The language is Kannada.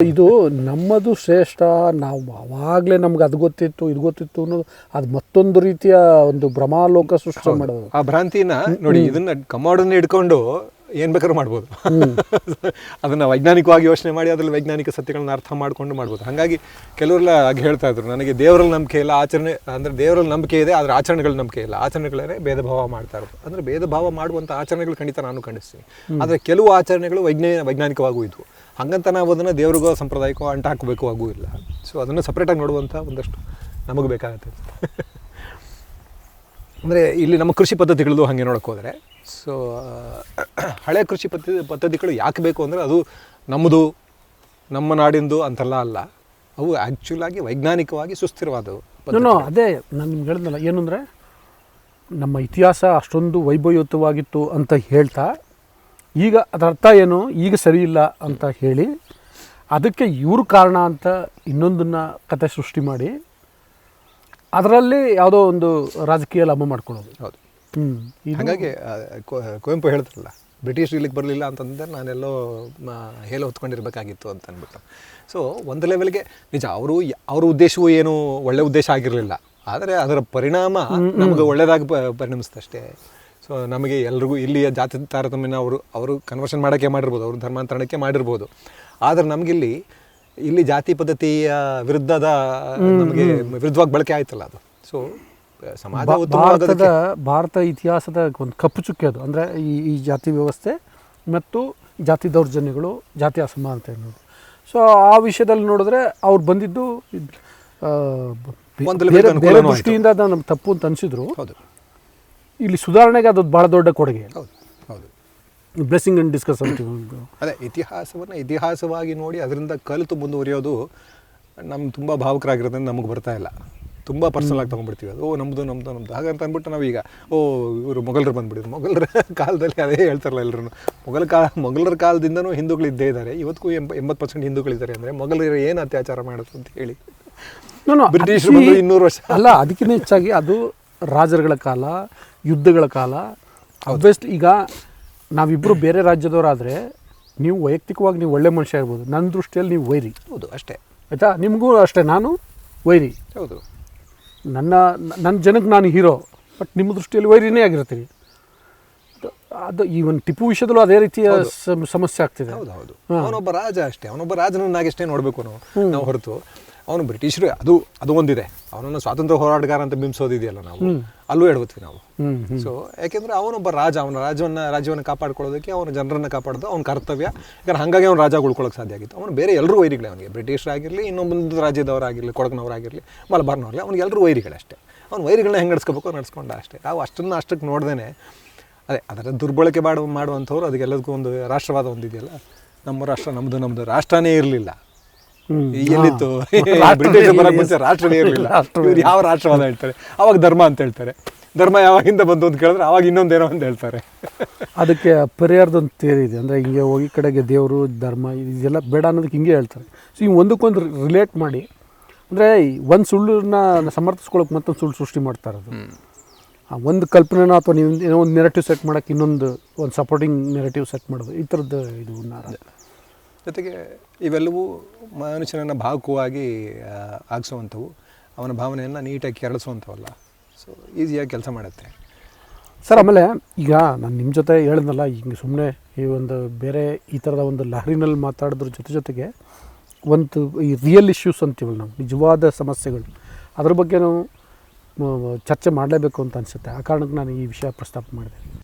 ಇದು ನಮ್ಮದು ಶ್ರೇಷ್ಠ ನಾವು ಆವಾಗಲೇ ನಮ್ಗೆ ಅದು ಗೊತ್ತಿತ್ತು ಇದು ಗೊತ್ತಿತ್ತು ಅನ್ನೋದು ಅದು ಮತ್ತೊಂದು ರೀತಿಯ ಒಂದು ಭ್ರಮಾಲೋಕ ಸೃಷ್ಟಿ ಮಾಡೋದು ಆ ಭ್ರಾಂತಿನ ನೋಡಿ ಇದನ್ನ ಕಮಾಡನ್ನ ಇಟ್ಕೊಂಡು ಏನ್ ಬೇಕಾದ್ರೂ ಮಾಡ್ಬೋದು. ಅದನ್ನ ವೈಜ್ಞಾನಿಕವಾಗಿ ಯೋಚನೆ ಮಾಡಿ ಅದ್ರಲ್ಲಿ ವೈಜ್ಞಾನಿಕ ಸತ್ಯಗಳನ್ನ ಅರ್ಥ ಮಾಡ್ಕೊಂಡು ಮಾಡ್ಬೋದು. ಹಾಗಾಗಿ ಕೆಲವರೆಲ್ಲ ಹಾಗೆ ಹೇಳ್ತಾ ಇದ್ರು. ನನಗೆ ದೇವರಲ್ಲಿ ನಂಬಿಕೆ ಇಲ್ಲ ಆಚರಣೆ ಅಂದ್ರೆ ದೇವರಲ್ಲಿ ನಂಬಿಕೆ ಇದೆ ಆದ್ರೆ ಆಚರಣೆಗಳ ನಂಬಿಕೆ ಇಲ್ಲ. ಆಚರಣೆಗಳೇ ಭೇದ ಭಾವ ಮಾಡ್ತಾ ಇರೋದು. ಅಂದ್ರೆ ಭೇದ ಭಾವ ಮಾಡುವಂಥ ಆಚರಣೆಗಳು ಖಂಡಿತ ನಾನು ಖಂಡಿಸ್ತೀನಿ. ಆದ್ರೆ ಕೆಲವು ಆಚರಣೆಗಳು ವೈಜ್ಞಾನ ವೈಜ್ಞಾನಿಕವಾಗೂ ಇದ್ವು. ಹಂಗಂತ ನಾವು ಅದನ್ನು ದೇವ್ರಿಗೋ ಸಂಪ್ರದಾಯಕ್ಕೋ ಅಂಟ ಹಾಕಬೇಕು ಆಗೂ ಇಲ್ಲ. ಸೊ ಅದನ್ನು ಸಪ್ರೇಟಾಗಿ ನೋಡುವಂಥ ಒಂದಷ್ಟು ನಮಗೆ ಬೇಕಾಗುತ್ತೆ. ಅಂದರೆ ಇಲ್ಲಿ ನಮ್ಮ ಕೃಷಿ ಪದ್ಧತಿಗಳದ್ದು ಹಾಗೆ ನೋಡಕ್ಕೆ ಹೋದರೆ. ಸೊ ಹಳೆ ಕೃಷಿ ಪದ್ಧತಿ, ಪದ್ಧತಿಗಳು ಯಾಕೆ ಬೇಕು ಅಂದರೆ ಅದು ನಮ್ಮದು, ನಮ್ಮ ನಾಡಿಂದು ಅಂತೆಲ್ಲ ಅಲ್ಲ. ಅವು ಆ್ಯಕ್ಚುಲಾಗಿ ವೈಜ್ಞಾನಿಕವಾಗಿ ಸುಸ್ಥಿರವಾದವು ಅದೇ ನಾನು ನಿಮ್ಗೆ ಹೇಳಿದ್ನಲ್ಲ ಏನು ಅಂದರೆ ನಮ್ಮ ಇತಿಹಾಸ ಅಷ್ಟೊಂದು ವೈಭವಯುತವಾಗಿತ್ತು ಅಂತ ಹೇಳ್ತಾ ಈಗ ಅದರ ಅರ್ಥ ಏನು? ಈಗ ಸರಿ ಇಲ್ಲ ಅಂತ ಹೇಳಿ ಅದಕ್ಕೆ ಇವ್ರ ಕಾರಣ ಅಂತ ಇನ್ನೊಂದನ್ನು ಕತೆ ಸೃಷ್ಟಿ ಮಾಡಿ ಅದರಲ್ಲಿ ಯಾವುದೋ ಒಂದು ರಾಜಕೀಯ ಲಾಭ ಮಾಡ್ಕೊಳ್ಳೋದು. ಹೌದು. ಹ್ಞೂ ಹಾಗಾಗಿ ಕುವೆಂಪು ಹೇಳ್ತಾರಲ್ಲ ಬ್ರಿಟಿಷ್ ಇಲ್ಲಿಗೆ ಬರಲಿಲ್ಲ ಅಂತಂದ್ರೆ ನಾನೆಲ್ಲೋ ಹೇಳ ಹೊತ್ಕೊಂಡಿರ್ಬೇಕಾಗಿತ್ತು ಅಂತ ಅಂದ್ಬಿಟ್ಟು. ಸೊ ಒಂದು ಲೆವೆಲ್ಗೆ ನಿಜ ಅವರು ಅವ್ರ ಉದ್ದೇಶವೂ ಏನು ಒಳ್ಳೆ ಉದ್ದೇಶ ಆಗಿರಲಿಲ್ಲ. ಆದರೆ ಅದರ ಪರಿಣಾಮ ನಮಗೆ ಒಳ್ಳೆಯದಾಗಿ ಪರಿಣಮಿಸ್ತಷ್ಟೇ ಸೊ ನಮಗೆ ಎಲ್ರಿಗೂ ಇಲ್ಲಿಯ ಜಾತಿ ತಾರತಮ್ಯನ ಅವರು ಅವರು ಕನ್ವರ್ಷನ್ ಮಾಡೋಕ್ಕೆ ಮಾಡಿರ್ಬೋದು ಅವರು ಧರ್ಮಾಂತರಣಕ್ಕೆ ಮಾಡಿರ್ಬೋದು. ಆದರೆ ನಮಗಿಲ್ಲಿ ಇಲ್ಲಿ ಜಾತಿ ಪದ್ಧತಿಯ ವಿರುದ್ಧದ ನಮಗೆ ವಿರುದ್ಧವಾಗಿ ಬಳಕೆ ಆಯ್ತಲ್ಲ ಅದು. ಸೊ ಸಮಾಜ ಭಾರತದ ಭಾರತ ಇತಿಹಾಸದ ಒಂದು ಕಪ್ಪು ಚುಕ್ಕೆ ಅದು. ಅಂದರೆ ಈ ಈ ಜಾತಿ ವ್ಯವಸ್ಥೆ ಮತ್ತು ಜಾತಿ ದೌರ್ಜನ್ಯಗಳು ಜಾತಿ ಅಸಮಾನತೆ ಅನ್ನೋದು. ಸೊ ಆ ವಿಷಯದಲ್ಲಿ ನೋಡಿದ್ರೆ ಅವ್ರು ಬಂದಿದ್ದು ಬೇರೆ. ದೃಷ್ಟಿಯಿಂದ ನಾನು ನಮ್ಗೆ ತಪ್ಪು ಅಂತ ಅನಿಸಿದ್ರು. ಹೌದು. ಇಲ್ಲಿ ಸುಧಾರಣೆಗೆ ಅದು ಭಾಳ ದೊಡ್ಡ ಕೊಡುಗೆ. ಹೌದು ಹೌದು. ಬ್ಲೆಸ್ಸಿಂಗ್ ಅಂಡ್ ಡಿಸ್ಕಸ್ ಅಂತ ಅದೇ ಇತಿಹಾಸವನ್ನು ಇತಿಹಾಸವಾಗಿ ನೋಡಿ ಅದರಿಂದ ಕಲಿತು ಮುಂದುವರಿಯೋದು ನಮ್ಮ ತುಂಬ ಭಾವುಕರಾಗಿರೋದ್ರಿಂದ ನಮಗೆ ಬರ್ತಾ ಇಲ್ಲ. ತುಂಬ ಪರ್ಸನಲ್ ಆಗಿ ತೊಗೊಂಡ್ಬಿಡ್ತೀವಿ ಅದು. ಓ ನಮ್ಮದು ನಮ್ಮದು ನಮ್ಮದು ಹಾಗಂತ ಅಂದ್ಬಿಟ್ಟು ನಾವೀಗ ಓ ಇವರು ಮೊಘಲರು ಬಂದ್ಬಿಟ್ಟಿದ್ರು. ಮೊಘಲರ ಕಾಲದಲ್ಲಿ ಅದೇ ಹೇಳ್ತಾರಲ್ಲ ಎಲ್ಲರೂ ಮೊಘಲ ಕಾಲ ಮೊಘಲರ ಕಾಲದಿಂದನೂ ಹಿಂದೂಗಳು ಇದ್ದೇ ಇದ್ದಾರೆ ಇವತ್ತಿಗೂ ಎಂಬ ಎಂಬತ್ತು ಪರ್ಸೆಂಟ್ ಹಿಂದೂಗಳಿದ್ದಾರೆ ಅಂದರೆ ಮೊಘಲರು ಏನು ಅತ್ಯಾಚಾರ ಮಾಡೋದು ಅಂತ ಹೇಳಿ. ಬ್ರಿಟಿಷರು ಇನ್ನೂರು ವರ್ಷ. ಅಲ್ಲ ಅದಕ್ಕಿಂತ ಹೆಚ್ಚಾಗಿ ಅದು ರಾಜರುಗಳ ಕಾಲ ಯುದ್ಧಗಳ ಕಾಲ. ಅಬ್ವಿಯಸ್ಲಿ ಈಗ ನಾವಿಬ್ಬರು ಬೇರೆ ರಾಜ್ಯದವರಾದರೆ ನೀವು ವೈಯಕ್ತಿಕವಾಗಿ ನೀವು ಒಳ್ಳೆ ಮನುಷ್ಯ ಇರ್ಬೋದು. ನನ್ನ ದೃಷ್ಟಿಯಲ್ಲಿ ನೀವು ವೈರಿ. ಹೌದು ಅಷ್ಟೇ. ಆಯಿತಾ? ನಿಮಗೂ ಅಷ್ಟೇ ನಾನು ವೈರಿ. ಹೌದು. ನನ್ನ ನನ್ನ ಜನಕ್ಕೆ ನಾನು ಹೀರೋ ಬಟ್ ನಿಮ್ಮ ದೃಷ್ಟಿಯಲ್ಲಿ ವೈರಿನೇ ಆಗಿರ್ತೀನಿ ಅದು- ಈ ಒಂದು ಟಿಪ್ಪು ವಿಷಯದಲ್ಲೂ ಅದೇ ರೀತಿಯ ಸಮ- ಸಮಸ್ಯೆ ಆಗ್ತಿದೆ. ಹೌದು ಹೌದು. ಅವನೊಬ್ಬ ರಾಜ ಅಷ್ಟೇ. ಅವನೊಬ್ಬ ರಾಜನನ್ನಾಗಷ್ಟೇ ನೋಡಬೇಕು ನಾವು ನಾವು ಹೊರತು. ಅವನು ಬ್ರಿಟಿಷರು ಅದು ಅದು ಒಂದಿದೆ. ಅವನನ್ನು ಸ್ವಾತಂತ್ರ್ಯ ಹೋರಾಟಗಾರ ಅಂತ ಬಿಂಬಿಸೋದಿದೆಯಲ್ಲ ನಾವು. ಅಲ್ಲೂ ಎಡವತ್ತೀವಿ ನಾವು. ಸೊ ಯಾಕೆಂದ್ರೆ ಅವನೊಬ್ಬ ರಾಜ ಅವನ ರಾಜವನ್ನ ರಾಜ್ಯವನ್ನು ಕಾಪಾಡ್ಕೊಳ್ಳೋದಕ್ಕೆ ಅವನ ಜನರನ್ನು ಕಾಪಾಡೋದು ಅವನ ಕರ್ತವ್ಯ. ಯಾಕಂದ್ರೆ ಹಾಗಾಗಿ ಅವ್ನು ರಾಜ ಉಳ್ಕೊಳ್ಳೋಕೆ ಸಾಧ್ಯ ಆಗಿತ್ತು. ಅವನು ಬೇರೆ ಎಲ್ಲರೂ ವೈರಿಗಳೇ ಅವನಿಗೆ. ಬ್ರಿಟಿಷರಾಗಿರಲಿ ಇನ್ನೊಂದು ರಾಜ್ಯದವರಾಗಿರಲಿ ಕೊಡಗಿನವರಾಗಿರಲಿ ಮಲಬಾರ್ನವ್ರಲ್ಲಿ ಅವ್ನಿಗೆ ಎಲ್ಲರೂ ವೈರಿಗಳೇ ಅಷ್ಟೇ ಅವ್ನು ವೈರಿಗಳನ್ನ ಹೆಂಗೆ ನಡ್ಸ್ಕೋಬೇಕು ನಡ್ಸ್ಕೊಂಡ ಅಷ್ಟೇ. ನಾವು ಅಷ್ಟನ್ನು ಅಷ್ಟಕ್ಕೆ ನೋಡ್ದೇನೆ ಅದೇ ಅದರ ದುರ್ಬಳಕೆ ಮಾಡು ಮಾಡುವಂಥವ್ರು ಅದಕ್ಕೆಲ್ಲದಕ್ಕೂ ಒಂದು ರಾಷ್ಟ್ರವಾದ ಒಂದಿದೆಯಲ್ಲ? ನಮ್ಮ ರಾಷ್ಟ್ರ ನಮ್ಮದು ನಮ್ಮದು ರಾಷ್ಟ್ರನೇ ಇರಲಿಲ್ಲ. ಎಲ್ಲಿತ್ತು? ಬ್ರಿಟಿಷ್ ಬರಕ್ ಮುಂಚೆ ಇರ್ಲಿಲ್ಲ. ರಾಷ್ಟ್ರನೇ ಇರಲಿಲ್ಲ. ರಾಷ್ಟ್ರವೇ ಇವ್ರು ಯಾವ ರಾಷ್ಟ್ರವಾದ ಹೇಳ್ತಾರೆ? ಅವಾಗ ಧರ್ಮ ಅಂತ ಹೇಳ್ತಾರೆ. ಧರ್ಮ ಯಾವಾಗಿಂದ ಬಂತು ಅಂತ ಕೇಳಿದ್ರೆ ಅವಾಗ ಇನ್ನೊಂದೇನೋ ಅಂತ ಹೇಳ್ತಾರೆ. ಅದಕ್ಕೆ ಪರಿಹಾರದೊಂದು ತೇರಿ ಇದೆ. ಅಂದರೆ ಹಿಂಗೆ ಹೋಗಿ ಕಡೆಗೆ ದೇವರು ಧರ್ಮ ಇದೆಲ್ಲ ಬೇಡ ಅನ್ನೋದಕ್ಕೆ ಹಿಂಗೆ ಹೇಳ್ತಾರೆ. ಸೊ ಹಿಂಗೆ ಒಂದಕ್ಕೊಂದು ರಿಲೇಟ್ ಮಾಡಿ ಅಂದರೆ ಒಂದು ಸುಳ್ಳನ್ನ ಸಮರ್ಥಿಸ್ಕೊಳ್ಳೋಕೆ ಮತ್ತೊಂದು ಸುಳ್ಳು ಸೃಷ್ಟಿ ಮಾಡ್ತಾ ಇರೋದು. ಆ ಒಂದು ಕಲ್ಪನೆನ ಅಥವಾ ನೀವು ಏನೋ ಒಂದು ನೆರೆಟಿವ್ ಸೆಟ್ ಮಾಡೋಕ್ಕೆ ಇನ್ನೊಂದು ಒಂದು ಸಪೋರ್ಟಿಂಗ್ ನೆರೆಟಿವ್ ಸೆಟ್ ಮಾಡೋದು ಈ ಥರದ್ದು ಇದು ನಾರ ಜೊತೆಗೆ ಇವೆಲ್ಲವೂ ಮನುಷ್ಯನನ್ನು ಭಾವುಕವಾಗಿ ಆಗಿಸುವಂಥವು. ಅವನ ಭಾವನೆಯನ್ನು ನೀಟಾಗಿ ಕೆರಳಿಸುವಂಥವಲ್ಲ. ಸೊ ಈಸಿಯಾಗಿ ಕೆಲಸ ಮಾಡುತ್ತೆ. ಸರ್, ಆಮೇಲೆ ಈಗ ನಾನು ನಿಮ್ಮ ಜೊತೆ ಹೇಳಿದ್ನಲ್ಲ ಹಿಂಗೆ ಸುಮ್ಮನೆ ಈ ಒಂದು ಬೇರೆ ಈ ಥರದ ಒಂದು ಲಹರಿನಲ್ಲಿ ಮಾತಾಡಿದ್ರ ಜೊತೆ ಜೊತೆಗೆ ಒಂದು ಈ ರಿಯಲ್ ಇಶ್ಯೂಸ್ ಅಂತೀವಲ್ಲ ನಾವು, ನಿಜವಾದ ಸಮಸ್ಯೆಗಳು. ಅದ್ರ ಬಗ್ಗೆ ನಾವು ಚರ್ಚೆ ಮಾಡಲೇಬೇಕು ಅಂತ ಅನಿಸುತ್ತೆ. ಆ ಕಾರಣಕ್ಕೆ ನಾನು ಈ ವಿಷಯ ಪ್ರಸ್ತಾಪ ಮಾಡಿದೆ.